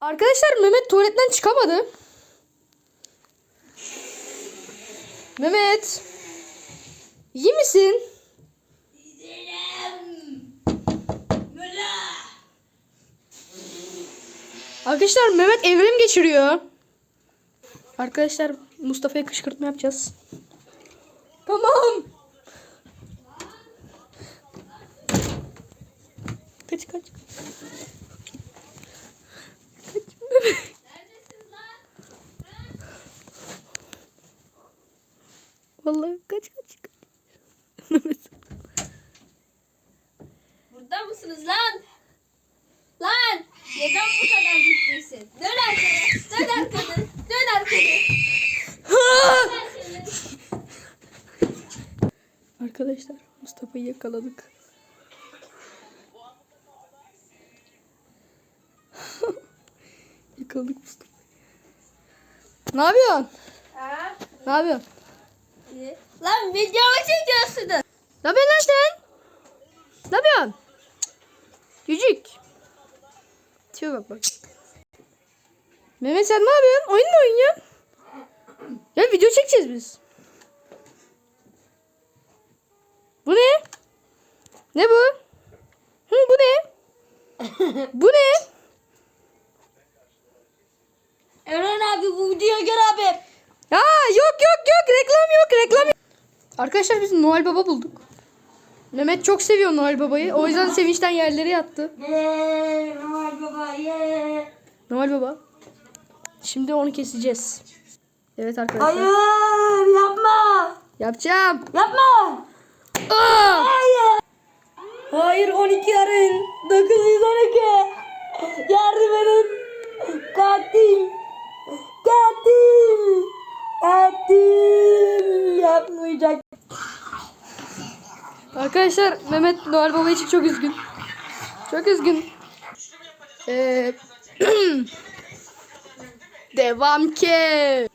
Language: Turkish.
Arkadaşlar Mehmet tuvaletten çıkamadı. Mehmet. İyi misin? Arkadaşlar Mehmet evrim geçiriyor. Arkadaşlar Mustafa'ya kışkırtma yapacağız. Tamam. Kaç kaç. Vallahi kaç kaç. kaç. Burada mısınız lan? Lan! Neden bu kadar gitmişsin? Dön arkana, dön arkana, dön arkana. Arkadaşlar Mustafa'yı yakaladık. Yakaladık Mustafa'yı. Ne yapıyorsun? Ha? Ne yapıyorsun? Lan video mu çekiyorsunuz? Ne yapıyorsun lan sen? Ne yapıyorsun? Cücük. Tipe bak bak. Mehmet sen ne yapıyorsun? Oyun mu oynuyorsun? Ya video çekeceğiz biz. Bu ne? Ne bu? Hı bu ne? bu ne? Abi bu videoya gel abi. Ya yok yok yok reklam yok reklam yok. Arkadaşlar biz Noel Baba bulduk. Mehmet çok seviyor Noel Baba'yı. O yüzden sevinçten yerlere yattı. Noel Baba yeee. Noel Baba. Şimdi onu keseceğiz. Evet arkadaşlar. Hayır yapma. Yapacağım. Yapma. Aa! Hayır. Hayır 12 arayın. 912. Yardım edin. Katil. Yapmayacak. Arkadaşlar Mehmet Noel Baba için çok üzgün. Çok üzgün. Ee, devam ki.